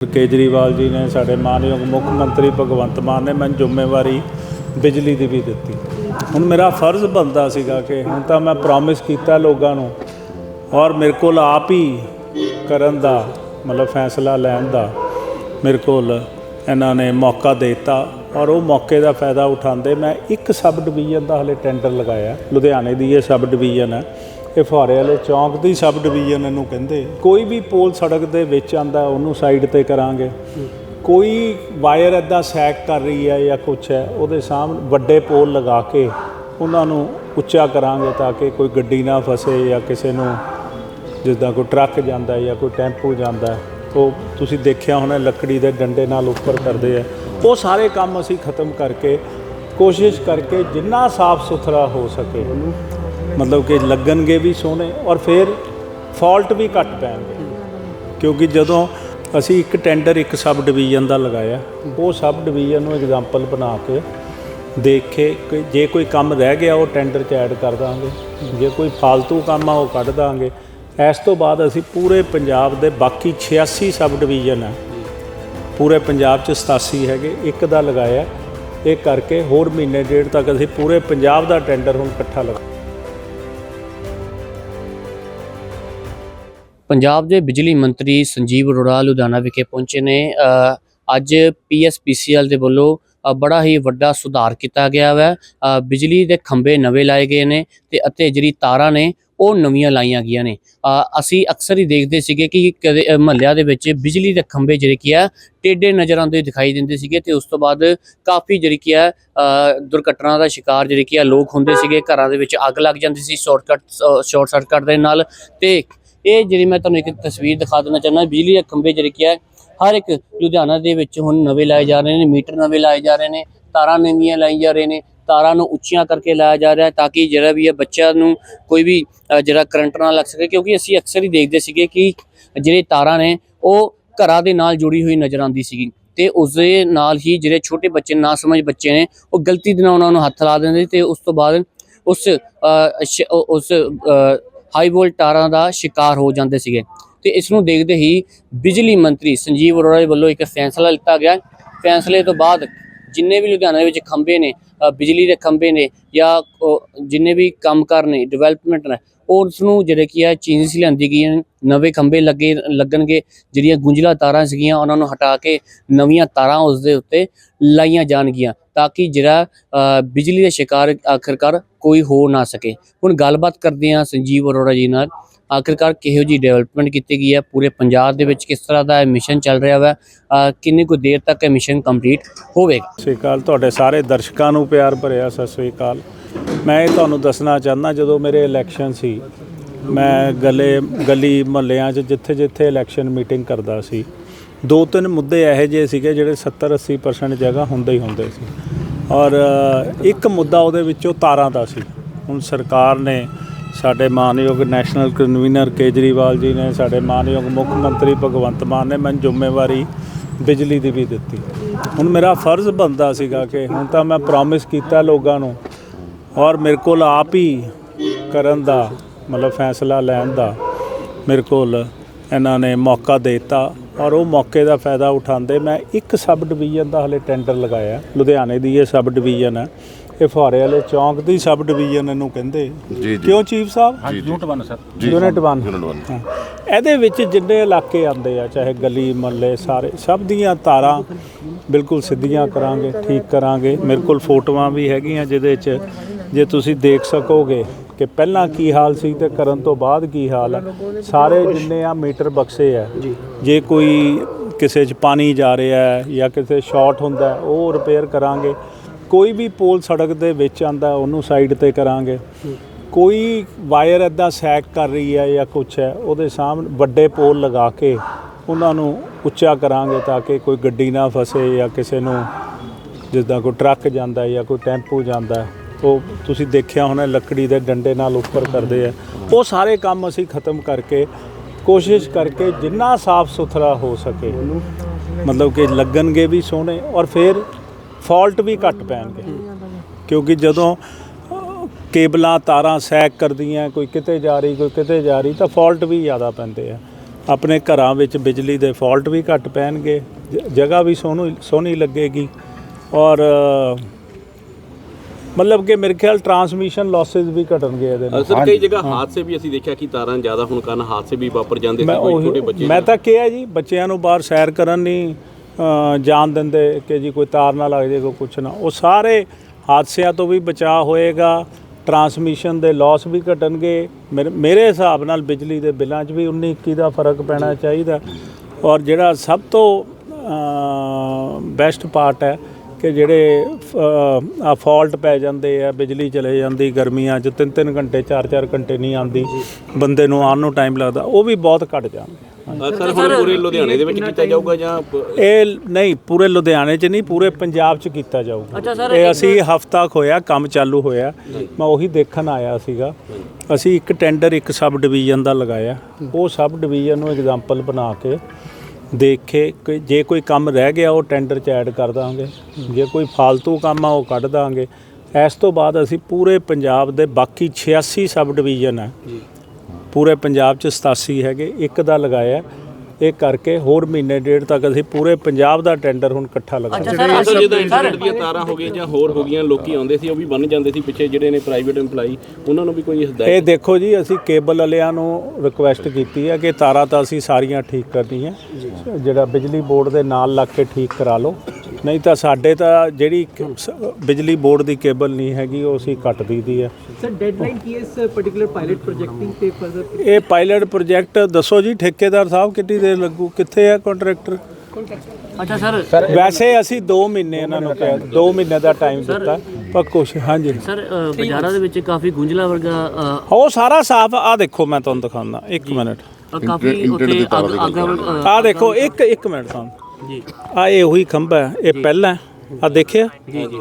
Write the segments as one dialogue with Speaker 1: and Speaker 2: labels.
Speaker 1: ਕੇਜਰੀਵਾਲ ਜੀ ਨੇ ਸਾਡੇ ਮਾਨਯੋਗ ਮੁੱਖ ਮੰਤਰੀ ਭਗਵੰਤ ਮਾਨ ਨੇ ਮੈਨੂੰ ਜ਼ਿੰਮੇਵਾਰੀ ਬਿਜਲੀ ਦੀ ਵੀ ਦਿੱਤੀ। ਹੁਣ ਮੇਰਾ ਫਰਜ਼ ਬਣਦਾ ਸੀਗਾ ਕਿ ਹੁਣ ਤਾਂ ਮੈਂ ਪ੍ਰੋਮਿਸ ਕੀਤਾ ਲੋਕਾਂ ਨੂੰ ਔਰ ਮੇਰੇ ਕੋਲ ਆਪ ਹੀ ਕਰਨ ਦਾ, ਮਤਲਬ ਫੈਸਲਾ ਲੈਣ ਦਾ ਮੇਰੇ ਕੋਲ ਇਹਨਾਂ ਨੇ ਮੌਕਾ ਦੇ ਦਿੱਤਾ ਔਰ ਉਹ ਮੌਕੇ ਦਾ ਫਾਇਦਾ ਉਠਾਉਂਦੇ ਮੈਂ ਇੱਕ ਸਬ ਡਿਵੀਜ਼ਨ ਦਾ ਹਲੇ ਟੈਂਡਰ ਲਗਾਇਆ। ਲੁਧਿਆਣੇ ਦੀ ਇਹ ਸਬ ਡਿਵੀਜ਼ਨ ਹੈ। ਇਹ ਫੁਹਾਰੇ ਵਾਲੇ ਚੌਂਕ ਦੀ ਸਬ ਡਿਵੀਜ਼ਨ ਇਹਨੂੰ ਕਹਿੰਦੇ। ਕੋਈ ਵੀ ਪੋਲ ਸੜਕ ਦੇ ਵਿੱਚ ਆਂਦਾ, ਉਹਨੂੰ ਸਾਈਡ ਤੇ ਕਰਾਂਗੇ। ਕੋਈ ਵਾਇਰ ਇਦਾਂ ਸੈਕ ਕਰ ਰਹੀ ਹੈ ਜਾਂ ਕੁਛ ਹੈ, ਉਹਦੇ ਸਾਹਮਣੇ ਵੱਡੇ ਪੋਲ ਲਗਾ ਕੇ ਉਹਨਾਂ ਨੂੰ ਉੱਚਾ ਕਰਾਂਗੇ ਤਾਂ ਕਿ ਕੋਈ ਗੱਡੀ ਨਾ ਫਸੇ ਜਾਂ ਕਿਸੇ ਨੂੰ ਜਿੱਦਾਂ ਕੋਈ ਟਰੱਕ ਜਾਂਦਾ ਜਾਂ ਕੋਈ ਟੈਂਪੂ ਜਾਂਦਾ। ਉਹ ਤੁਸੀਂ ਦੇਖਿਆ ਹੋਣਾ, ਲੱਕੜੀ ਦੇ ਡੰਡੇ ਨਾਲ ਉੱਪਰ ਕਰਦੇ ਆ। ਉਹ ਸਾਰੇ ਕੰਮ ਅਸੀਂ ਖਤਮ ਕਰਕੇ ਕੋਸ਼ਿਸ਼ ਕਰਕੇ ਜਿੰਨਾ ਸਾਫ਼ ਸੁਥਰਾ ਹੋ ਸਕੇ ਮਤਲਬ ਕਿ ਲੱਗਣਗੇ ਵੀ ਸੋਹਣੇ ਔਰ ਫਿਰ ਫਾਲਟ ਵੀ ਘੱਟ ਪੈਣਗੇ। ਕਿਉਂਕਿ ਜਦੋਂ ਅਸੀਂ ਇੱਕ ਟੈਂਡਰ, ਇੱਕ ਸਬ ਡਿਵੀਜ਼ਨ ਦਾ ਲਗਾਇਆ, ਉਹ ਸਬ ਡਿਵੀਜ਼ਨ ਨੂੰ ਐਗਜ਼ਾਮਪਲ ਬਣਾ ਕੇ ਦੇਖੇ ਕਿ ਜੇ ਕੋਈ ਕੰਮ ਰਹਿ ਗਿਆ, ਉਹ ਟੈਂਡਰ 'ਚ ਐਡ ਕਰ ਦਾਂਗੇ। ਜੇ ਕੋਈ ਫालतू ਕੰਮ ਆ, ਉਹ ਕੱਢ ਦਾਂਗੇ। ਇਸ ਤੋਂ ਬਾਅਦ ਅਸੀਂ ਪੂਰੇ ਪੰਜਾਬ ਦੇ ਬਾਕੀ 86 ਸਬ ਡਿਵੀਜ਼ਨ ਹੈ ਪੂਰੇ ਪੰਜਾਬ 'ਚ 87 ਹੈਗੇ, ਇੱਕ ਦਾ ਲਗਾਇਆ। ਇਹ ਕਰਕੇ ਹੋਰ ਮਹੀਨੇ ਡੇਢ ਤੱਕ ਅਸੀਂ ਪੂਰੇ ਪੰਜਾਬ ਦਾ ਟੈਂਡਰ ਹੁਣ ਇਕੱਠਾ ਲਗਾ
Speaker 2: ਪੰਜਾਬ ਦੇ ਬਿਜਲੀ ਮੰਤਰੀ ਸੰਜੀਵ ਅਰੋੜਾ ਲੁਧਿਆਣਾ ਵਿਖੇ ਪਹੁੰਚੇ ਨੇ। ਅ, ਅੱਜ ਪੀਐਸਪੀਸੀਐਲ ਦੇ ਵੱਲੋਂ ਬੜਾ ਹੀ ਵੱਡਾ ਸੁਧਾਰ ਕੀਤਾ ਗਿਆ ਹੈ ਬਿਜਲੀ ਦੇ ਖੰਭੇ ਨਵੇਂ ਲਾਏ ਗਏ ਨੇ ਤੇ ਅਤੇ ਜਿਹੜੀ ਤਾਰਾਂ ਨੇ ਉਹ ਨਵੀਆਂ ਲਾਈਆਂ ਗਈਆਂ ਨੇ। ਅਸੀਂ ਅਕਸਰ ਹੀ ਦੇਖਦੇ ਸੀਗੇ ਕਿ ਕਦੇ ਮਹੱਲਿਆਂ ਦੇ ਵਿੱਚ ਬਿਜਲੀ ਦੇ ਖੰਭੇ ਜਿਹੜੇ ਕੀ ਆ ਟੇਢੇ ਨਜ਼ਰ ਆਉਂਦੇ ਦਿਖਾਈ ਦਿੰਦੇ ਸੀਗੇ ਤੇ ਉਸ ਤੋਂ ਬਾਅਦ ਕਾਫੀ ਜਿਹੜੀ ਕੀ ਆ ਦੁਰਘਟਨਾ ਦਾ ਸ਼ਿਕਾਰ ਜਿਹੜੇ ਕੀ ਆ ਲੋਕ ਹੁੰਦੇ ਸੀਗੇ। ਘਰਾਂ ਦੇ ਵਿੱਚ ਅੱਗ ਲੱਗ ਜਾਂਦੀ ਸੀ ਸ਼ਾਰਟਕਟ ਸ਼ਾਰਟ ਸਰਕਟ ਦੇ ਨਾਲ ਤੇ ਇਹ ਜਿਹੜੀ ਮੈਂ ਤੁਹਾਨੂੰ ਇੱਕ ਤਸਵੀਰ ਦਿਖਾ ਦੇਣਾ ਚਾਹੁੰਦਾ, ਬਿਜਲੀ ਦੇ ਖੰਭੇ ਜਿਹੜੇ ਕੀ ਹੈ ਹਰ ਇੱਕ ਲੁਧਿਆਣਾ ਦੇ ਵਿੱਚ ਹੁਣ ਨਵੇਂ ਲਾਏ ਜਾ ਰਹੇ ਨੇ, ਮੀਟਰ ਨਵੇਂ ਲਾਏ ਜਾ ਰਹੇ ਨੇ, ਤਾਰਾਂ ਨਵੀਆਂ ਲਾਈ ਜਾ ਰਹੇ ਨੇ, ਤਾਰਾਂ ਨੂੰ ਉੱਚੀਆਂ ਕਰਕੇ ਲਾਇਆ ਜਾ ਰਿਹਾ ਹੈ ਤਾਂ ਕਿ ਜਿਹੜਾ ਵੀ ਹੈ ਬੱਚਿਆਂ ਨੂੰ ਕੋਈ ਵੀ ਜਿਹੜਾ ਕਰੰਟ ਨਾ ਲੱਗ ਸਕੇ, ਕਿਉਂਕਿ ਅਸੀਂ ਅਕਸਰ ਹੀ ਦੇਖਦੇ ਸੀਗੇ ਕਿ ਜਿਹੜੇ ਤਾਰਾਂ ਨੇ, ਉਹ ਘਰਾਂ ਦੇ ਨਾਲ ਜੁੜੀ ਹੋਈ ਨਜ਼ਰ ਆਉਂਦੀ ਸੀਗੀ ਤੇ ਉਸ ਦੇ ਨਾਲ ਹੀ ਜਿਹੜੇ ਛੋਟੇ ਬੱਚੇ ਨਾ ਸਮਝ ਬੱਚੇ ਨੇ, ਉਹ ਗਲਤੀ ਦੇ ਨਾਲ ਉਹਨਾਂ ਨੂੰ ਹੱਥ ਲਾ ਦਿੰਦੇ ਤੇ ਉਸ ਤੋਂ ਬਾਅਦ ਉਸ ਸ਼- ਉਸ ਹਾਈ ਵੋਲਟ ਤਾਰਾਂ ਦਾ ਸ਼ਿਕਾਰ ਹੋ ਜਾਂਦੇ ਸੀਗੇ। ਤੇ ਇਸ ਨੂੰ ਦੇਖਦੇ ਹੀ ਬਿਜਲੀ ਮੰਤਰੀ ਸੰਜੀਵ ਅਰੋੜਾ ਦੇ ਵੱਲੋਂ ਇੱਕ ਫੈਸਲਾ ਲਿੱਤਾ ਗਿਆ। ਫੈਸਲੇ ਤੋਂ ਬਾਅਦ ਜਿੰਨੇ ਵੀ ਲੁਧਿਆਣਾ ਵਿੱਚ ਖੰਭੇ ਨੇ ਬਿਜਲੀ ਦੇ ਖੰਭੇ ਨੇ ਜਾਂ ਜਿੰਨੇ ਵੀ ਕੰਮਕਾਰ ਨੇ ਡਿਵੈਲਪਮੈਂਟ ਨੇ ਉਹ ਉਸ ਨੂੰ ਜਿਹੜੇ ਕੀ ਆ ਚੇਂਜਸ ਲਿਆਂਦੀ ਗਈਆਂ ਨਵੇਂ ਖੰਭੇ ਲੱਗੇ ਲੱਗਣਗੇ ਜਿਹੜੀਆਂ ਗੁੰਝਲਾ ਤਾਰਾਂ ਸੀਗੀਆਂ ਉਹਨਾਂ ਨੂੰ ਹਟਾ ਕੇ ਨਵੀਆਂ ਤਾਰਾਂ ਉਸ ਦੇ ਉੱਤੇ ਲਾਈਆਂ ਜਾਣਗੀਆਂ ਤਾਂ ਕਿ ਜਿਹੜਾ ਅ, ਬਿਜਲੀ ਦਾ ਸ਼ਿਕਾਰ ਆਖਰਕਾਰ ਕੋਈ ਹੋ ਨਾ ਸਕੇ। ਹੁਣ ਗੱਲਬਾਤ ਕਰਦੇ ਹਾਂ ਸੰਜੀਵ ਅਰੋੜਾ ਜੀ ਨਾਲ। ਆਖਿਰਕਾਰ ਕਿਹੋ ਜੀ ਡਿਵੈਲਪਮੈਂਟ ਕੀਤੀ ਗਈ ਹੈ? ਪੂਰੇ ਪੰਜਾਬ ਦੇ ਵਿੱਚ ਕਿਸ ਤਰ੍ਹਾਂ ਦਾ ਇਹ ਮਿਸ਼ਨ ਚੱਲ ਰਿਹਾ ਵਾ? ਅ, ਕਿੰਨੀ ਕੁ ਦੇਰ ਤੱਕ ਇਹ ਮਿਸ਼ਨ ਕੰਪਲੀਟ ਹੋਵੇਗਾ?
Speaker 1: ਸਤਿ ਸ਼੍ਰੀ ਅਕਾਲ। ਤੁਹਾਡੇ ਸਾਰੇ ਦਰਸ਼ਕਾਂ ਨੂੰ ਪਿਆਰ ਭਰਿਆ ਸਤਿ ਸ਼੍ਰੀ ਅਕਾਲ। ਮੈਂ ਇਹ ਤੁਹਾਨੂੰ ਦੱਸਣਾ ਚਾਹੁੰਦਾ ਜਦੋਂ ਮੇਰੇ ਇਲੈਕਸ਼ਨ ਸੀ ਮੈਂ ਗਲੇ ਗਲੀ ਮਹੱਲਿਆਂ 'ਚ ਜਿੱਥੇ ਜਿੱਥੇ ਇਲੈਕਸ਼ਨ ਮੀਟਿੰਗ ਕਰਦਾ ਸੀ ਦੋ ਤਿੰਨ ਮੁੱਦੇ ਇਹੋ ਜਿਹੇ ਸੀਗੇ ਜਿਹੜੇ 70 80% ਜਗ੍ਹਾ ਹੁੰਦੇ ਹੀ ਹੁੰਦੇ ਸੀ। ਔਰ ਇੱਕ ਮੁੱਦਾ ਉਹਦੇ ਵਿੱਚੋਂ ਤਾਰਾਂ ਦਾ ਸੀ। ਹੁਣ ਸਰਕਾਰ ਨੇ ਸਾਡੇ ਮਾਨਯੋਗ ਨੈਸ਼ਨਲ ਕਨਵੀਨਰ ਕੇਜਰੀਵਾਲ ਜੀ ਨੇ, ਸਾਡੇ ਮਾਨਯੋਗ ਮੁੱਖ ਮੰਤਰੀ ਭਗਵੰਤ ਮਾਨ ਨੇ ਮੈਨੂੰ ਜ਼ਿੰਮੇਵਾਰੀ ਬਿਜਲੀ ਦੀ ਵੀ ਦਿੱਤੀ। ਹੁਣ ਮੇਰਾ ਫਰਜ਼ ਬਣਦਾ ਸੀਗਾ ਕਿ ਹੁਣ ਤਾਂ ਮੈਂ ਪ੍ਰੋਮਿਸ ਕੀਤਾ ਲੋਕਾਂ ਨੂੰ ਔਰ ਮੇਰੇ ਕੋਲ ਆਪ ਹੀ ਕਰਨ ਦਾ, ਮਤਲਬ ਫੈਸਲਾ ਲੈਣ ਦਾ ਮੇਰੇ ਕੋਲ ਇਹਨਾਂ ਨੇ ਮੌਕਾ ਦੇ ਦਿੱਤਾ ਔਰ ਉਹ ਮੌਕੇ ਦਾ ਫਾਇਦਾ ਉਠਾਉਂਦੇ ਮੈਂ ਇੱਕ ਸਬ ਡਿਵੀਜ਼ਨ ਦਾ ਹਲੇ ਟੈਂਡਰ ਲਗਾਇਆ। ਲੁਧਿਆਣੇ ਦੀ ਇਹ ਸਬ ਡਿਵੀਜ਼ਨ ਹੈ। ਇਹ ਫੁਹਾਰੇ ਵਾਲੇ ਚੌਂਕ ਦੀ ਸਬ ਡਿਵੀਜ਼ਨ ਇਹਨੂੰ ਕਹਿੰਦੇ।
Speaker 3: ਜੀ ਜੀ।
Speaker 1: ਕਿਉਂ ਚੀਫ ਸਾਹਿਬ?
Speaker 3: ਯੂਨਿਟ 1 ਸਰ
Speaker 1: ਯੂਨਿਟ 1
Speaker 3: ਯੂਨਿਟ 1
Speaker 1: ਹਾਂ। ਇਹਦੇ ਵਿੱਚ ਜਿੰਨੇ ਇਲਾਕੇ ਆਉਂਦੇ ਆ ਚਾਹੇ ਗਲੀ ਮਹੱਲੇ ਸਾਰੇ ਸਭ ਦੀਆਂ ਤਾਰਾਂ ਬਿਲਕੁਲ ਸਿੱਧੀਆਂ ਕਰਾਂਗੇ ਠੀਕ ਕਰਾਂਗੇ। ਮੇਰੇ ਕੋਲ ਫੋਟੋਆਂ ਵੀ ਹੈਗੀਆਂ ਜਿਹਦੇ 'ਚ ਜੇ ਤੁਸੀਂ ਦੇਖ ਸਕੋਗੇ ਕਿ ਪਹਿਲਾਂ ਕੀ ਹਾਲ ਸੀ ਤੇ ਕਰਨ ਤੋਂ ਬਾਅਦ ਕੀ ਹਾਲ ਹੈ ਸਾਰੇ ਜਿੰਨੇ ਆ ਮੀਟਰ ਬਕਸੇ ਆ। ਜੇ। ਕੋਈ ਕਿਸੇ 'ਚ ਪਾਣੀ ਜਾ ਰਿਹਾ ਹੈ ਜਾਂ ਕਿਸੇ ਸ਼ਾਰਟ ਹੁੰਦਾ ਹੈ, ਉਹ ਰਿਪੇਅਰ ਕਰਾਂਗੇ। ਕੋਈ ਵੀ ਪੋਲ ਸੜਕ ਦੇ ਵਿੱਚ ਆਂਦਾ ਉਹਨੂੰ ਸਾਈਡ ਤੇ ਕਰਾਂਗੇ। ਕੋਈ ਵਾਇਰ ਇਦਾਂ ਸੈਕ ਕਰ ਰਹੀ ਹੈ ਜਾਂ ਕੁਛ ਹੈ, ਉਹਦੇ ਸਾਹਮਣੇ ਵੱਡੇ ਪੋਲ ਲਗਾ ਕੇ ਉਹਨਾਂ ਨੂੰ ਉੱਚਾ ਕਰਾਂਗੇ ਤਾਂ ਕਿ ਕੋਈ ਗੱਡੀ ਨਾ ਫਸੇ ਜਾਂ ਕਿਸੇ ਨੂੰ ਜਿੱਦਾਂ ਕੋਈ ਟਰੱਕ ਜਾਂਦਾ ਜਾਂ ਕੋਈ ਟੈਂਪੂ ਜਾਂਦਾ। ਉਹ ਤੁਸੀਂ ਦੇਖਿਆ ਹੋਣਾ, ਲੱਕੜੀ ਦੇ ਡੰਡੇ ਨਾਲ ਉੱਪਰ ਕਰਦੇ ਆ। ਉਹ ਸਾਰੇ ਕੰਮ ਅਸੀਂ ਖਤਮ ਕਰਕੇ ਕੋਸ਼ਿਸ਼ ਕਰਕੇ ਜਿੰਨਾ ਸਾਫ਼ ਸੁਥਰਾ ਹੋ ਸਕੇ। ਮਤਲਬ ਕਿ ਲੱਗਣਗੇ ਵੀ ਸੋਹਣੇ ਔਰ ਫਿਰ ਫਾਲਟ ਵੀ ਘੱਟ ਪੈਣਗੇ। ਕਿਉਂਕਿ ਜਦੋਂ ਕੇਬਲਾਂ ਤਾਰਾਂ ਸੈਕ ਕਰਦੀਆਂ ਕੋਈ ਕਿਤੇ ਜਾ ਰਹੀ ਕੋਈ ਕਿਤੇ ਜਾ ਰਹੀ ਤਾਂ ਫਾਲਟ ਵੀ ਜ਼ਿਆਦਾ ਪੈਂਦੇ ਆ। ਆਪਣੇ ਘਰਾਂ ਵਿੱਚ ਬਿਜਲੀ ਦੇ ਫਾਲਟ ਵੀ ਘੱਟ ਪੈਣਗੇ ਜ- ਜਗ੍ਹਾ ਵੀ ਸੋਹਣੀ ਸੋਹਣੀ ਲੱਗੇਗੀ। ਔਰ ਮਤਲਬ ਕਿ ਮੇਰੇ ਖਿਆਲ ਟਰਾਂਸਮਿਸ਼ਨ ਲਾਸਸ ਵੀ ਘਟਣਗੇ ਇਹਦੇ ਨਾਲ।
Speaker 3: ਸਰ ਕਈ ਜਗ੍ਹਾ ਹਾਦਸੇ ਵੀ ਅਸੀਂ ਦੇਖਿਆ ਕਿ ਤਾਰਾਂ ਜ਼ਿਆਦਾ ਹੋਣ ਕਾਰਨ ਹਾਦਸੇ ਵੀ ਵਾਪਰ ਜਾਂਦੇ
Speaker 1: ਮੈਂ
Speaker 3: ਸੀ ਕੋਈ ਛੋਟੇ
Speaker 1: ਉਹੀ
Speaker 3: ਬੱਚੇ
Speaker 1: ਮੈਂ ਤਾਂ ਕਿਹਾ ਜੀ ਬੱਚਿਆਂ ਨੂੰ ਬਾਹਰ ਸੈਰ ਕਰਨ ਨਹੀਂ ਜਾਣ ਦਿੰਦੇ ਕਿ ਜੀ ਕੋਈ ਤਾਰ ਨਾ ਲੱਗ ਜਾਏ ਕੋਈ ਕੁਛ ਨਾ। ਉਹ ਸਾਰੇ ਹਾਦਸਿਆਂ ਤੋਂ ਵੀ ਬਚਾਅ ਹੋਏਗਾ ਟਰਾਂਸਮਿਸ਼ਨ ਦੇ ਲਾਸ ਵੀ ਘਟਣਗੇ। ਮੇਰੇ ਹਿਸਾਬ ਨਾਲ ਬਿਜਲੀ ਦੇ ਬਿੱਲਾਂ 'ਚ ਵੀ 19 21 ਦਾ ਫ਼ਰਕ ਪੈਣਾ ਚਾਹੀਦਾ। ਔਰ ਜਿਹੜਾ ਸਭ ਤੋਂ ਬੈਸਟ ਪਾਰਟ ਹੈ ਕਿ ਜਿਹੜੇ ਆ ਫਾਲਟ ਪੈ ਜਾਂਦੇ ਆ ਬਿਜਲੀ ਚਲੇ ਜਾਂਦੀ ਗਰਮੀਆਂ 'ਚ 3-3 ਘੰਟੇ 4-4 ਘੰਟੇ ਨਹੀਂ ਆਉਂਦੀ ਬੰਦੇ ਨੂੰ ਆਉਣ ਨੂੰ ਟਾਈਮ ਲੱਗਦਾ ਉਹ ਵੀ ਬਹੁਤ ਘਟ ਜਾਂਦੇ
Speaker 3: ਸਰ ਹੁਣ ਪੂਰੇ ਲੁਧਿਆਣੇ ਦੇ ਵਿੱਚ ਕੀਤਾ ਜਾਊਗਾ ਜਾਂ
Speaker 1: ਇਹ ਨਹੀਂ ਪੂਰੇ ਲੁਧਿਆਣੇ 'ਚ ਨਹੀਂ ਪੂਰੇ ਪੰਜਾਬ 'ਚ ਕੀਤਾ ਜਾਊਗਾ। ਇਹ ਅਸੀਂ ਹਫਤਾ ਕੁ ਹੋਇਆ ਕੰਮ ਚਾਲੂ ਹੋਇਆ। ਮੈਂ ਉਹੀ ਦੇਖਣ ਆਇਆ ਸੀਗਾ। ਅਸੀਂ ਇੱਕ ਟੈਂਡਰ ਇੱਕ ਸਬ ਡਿਵੀਜ਼ਨ ਦਾ ਲਗਾਇਆ। ਉਹ ਸਬ ਡਿਵੀਜ਼ਨ ਨੂੰ ਐਗਜ਼ਾਮਪਲ ਬਣਾ ਕੇ ਦੇਖ ਕੇ ਕਿ ਜੇ ਕੋਈ ਕੰਮ ਰਹਿ ਗਿਆ ਉਹ ਟੈਂਡਰ 'ਚ ਐਡ ਕਰ ਦਾਂਗੇ। ਜੇ ਕੋਈ ਫालतू ਕੰਮ ਆ ਉਹ ਕੱਢ ਦਾਂਗੇ। ਇਸ ਤੋਂ ਬਾਅਦ ਅਸੀਂ ਪੂਰੇ ਪੰਜਾਬ ਦੇ ਬਾਕੀ 86 ਸਬ ਡਿਵੀਜ਼ਨ ਹੈ ਪੂਰੇ ਪੰਜਾਬ 'ਚ 87 ਹੈਗੇ ਇੱਕ ਦਾ ਲਗਾਇਆ ਇਹ ਕਰਕੇ ਹੋਰ ਮਹੀਨੇ ਡੇਢ ਤੱਕ ਅਸੀਂ ਪੂਰੇ ਪੰਜਾਬ ਦਾ ਟੈਂਡਰ ਹੁਣ ਇਕੱਠਾ ਲਗਾਇਆ
Speaker 3: ਸਰ ਜਿਹਦਾ ਇੰਟਰਨੈਟ ਦੀਆਂ ਤਾਰਾਂ ਹੋ ਗਈਆਂ ਜਾਂ ਹੋਰ ਹੋ ਗਈਆਂ ਲੋਕੀ ਆਉਂਦੇ ਸੀ ਉਹ ਵੀ ਬੰਨ ਜਾਂਦੇ ਸੀ ਪਿੱਛੇ ਜਿਹੜੇ ਨੇ ਪ੍ਰਾਈਵੇਟ EMPLOYE ਉਹਨਾਂ ਨੂੰ ਵੀ ਕੋਈ ਹਦਾਇਤ
Speaker 1: ਇਹ ਦੇਖੋ ਜੀ ਅਸੀਂ ਕੇਬਲ ਵਾਲਿਆਂ ਨੂੰ ਰਿਕੁਐਸਟ ਕੀਤੀ ਹੈ ਕਿ ਤਾਰਾਂ ਤਾਂ ਅਸੀਂ ਸਾਰੀਆਂ ਠੀਕ ਕਰਨੀਆਂ। ਜਿਹੜਾ ਬਿਜਲੀ ਬੋਰਡ ਦੇ ਨਾਲ ਲੱਗ ਕੇ ਠੀਕ ਕਰਾ ਲਓ। ਨਹੀਂ ਤਾਂ ਸਾਡੇ ਤਾਂ ਜਿਹੜੀ ਕ- ਸ- ਬਿਜਲੀ ਬੋਰਡ ਦੀ ਕੇਬਲ ਨਹੀਂ ਹੈਗੀ ਉਹ ਅਸੀਂ ਕੱਟ ਦਈਦੀ ਹੈ
Speaker 4: ਸਰ ਡੈਡਲਾਈਨ ਕੀ ਹੈ ਇਸ ਪਾਰਟਿਕੂਲਰ ਪਾਇਲਟ ਪ੍ਰੋਜੈਕਟਿੰਗ ਤੇ ਫਰਦਰ
Speaker 1: ਇਹ ਪਾਇਲਟ ਪ੍ਰੋਜੈਕਟ ਦੱਸੋ ਜੀ ਠੇਕੇਦਾਰ ਸਾਹਿਬ ਕਿੰਨੀ ਦੇਰ ਲੱਗੂ? ਕਿੱਥੇ ਹੈ ਕੰਟਰੈਕਟਰ
Speaker 2: ਅੱਛਾ ਸਰ
Speaker 1: ਵੈਸੇ ਅਸੀਂ 2 ਮਹੀਨੇ ਇਹਨਾਂ ਨੂੰ ਕਿਹਾ 2 ਮਹੀਨੇ ਦਾ ਟਾਈਮ ਦਿੱਤਾ ਪਰ ਕੁਛ ਹਾਂਜੀ।
Speaker 2: ਸਰ ਅ, ਬਾਜ਼ਾਰਾਂ ਦੇ ਵਿੱਚ ਕਾਫੀ ਗੁੰਝਲਾ ਵਰਗਾ ਅ,
Speaker 1: ਉਹ ਸਾਰਾ ਸਾਫ਼ ਆ ਦੇਖੋ ਮੈਂ ਤੁਹਾਨੂੰ ਦਿਖਾਉਂਦਾ 1 ਮਿੰਟ।
Speaker 2: ਅ, ਕਾਫੀ ਉੱਥੇ ਅੱਗ ਅੱਗ ਅ,
Speaker 1: ਆ ਦੇਖੋ ਇੱਕ ਇੱਕ ਮਿੰਟ ਤੁਹਾਨੂੰ।
Speaker 2: ਜੀ।
Speaker 1: ਆ ਇਹ ਉਹੀ ਖੰਭਾ ਹੈ ਇਹ ਪਹਿਲਾਂ ਆ ਦੇਖਿਆ?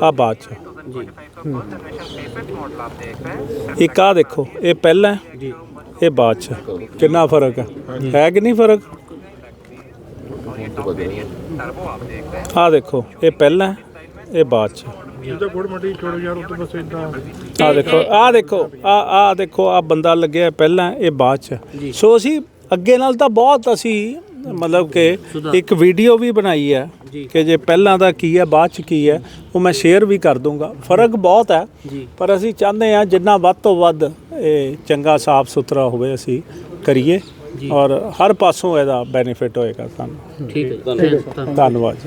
Speaker 1: ਆ ਬਾਅਦ ਚ।
Speaker 2: ਜੀ।
Speaker 1: ਇੱਕ ਆ ਦੇਖੋ ਇਹ ਪਹਿਲਾਂ
Speaker 2: ਜੀ।
Speaker 1: ਇਹ ਬਾਅਦ ਚ ਕਿੰਨਾ ਫ਼ਰਕ ਹੈ? ਹੈ ਕਿ ਨਹੀਂ ਫ਼ਰਕ? ਆ ਦੇਖੋ ਇਹ ਪਹਿਲਾਂ ਇਹ ਬਾਅਦ ਚ ਆ ਦੇਖੋ ਆ ਦੇਖੋ ਆ ਆ ਦੇਖੋ ਆ ਬੰਦਾ ਲੱਗਿਆ ਪਹਿਲਾਂ ਇਹ ਬਾਅਦ ਚ ਸੋ ਅਸੀਂ ਅੱਗੇ ਨਾਲ ਤਾਂ ਬਹੁਤ ਅਸੀਂ ਮਤਲਬ ਕਿ ਇੱਕ ਵੀਡੀਓ ਵੀ ਬਣਾਈ ਹੈ ਕਿ ਜੇ ਪਹਿਲਾਂ ਦਾ ਕੀ ਹੈ ਬਾਅਦ ਚ ਕੀ ਹੈ ਉਹ ਮੈਂ ਸ਼ੇਅਰ ਵੀ ਕਰ ਦੂੰਗਾ ਫ਼ਰਕ ਬਹੁਤ ਹੈ ਪਰ ਅਸੀਂ ਚਾਹੁੰਦੇ ਹਾਂ ਜਿੰਨਾ ਵੱਧ ਤੋਂ ਵੱਧ ਇਹ ਚੰਗਾ ਸਾਫ਼ ਸੁਥਰਾ ਹੋਵੇ ਅਸੀਂ ਕਰੀਏ ਔਰ ਹਰ ਪਾਸੋਂ ਇਹਦਾ ਬੈਨੀਫਿਟ ਹੋਏਗਾ ਸਾਨੂੰ।
Speaker 2: ਠੀਕ ਹੈ। ਧੰਨਵਾਦ।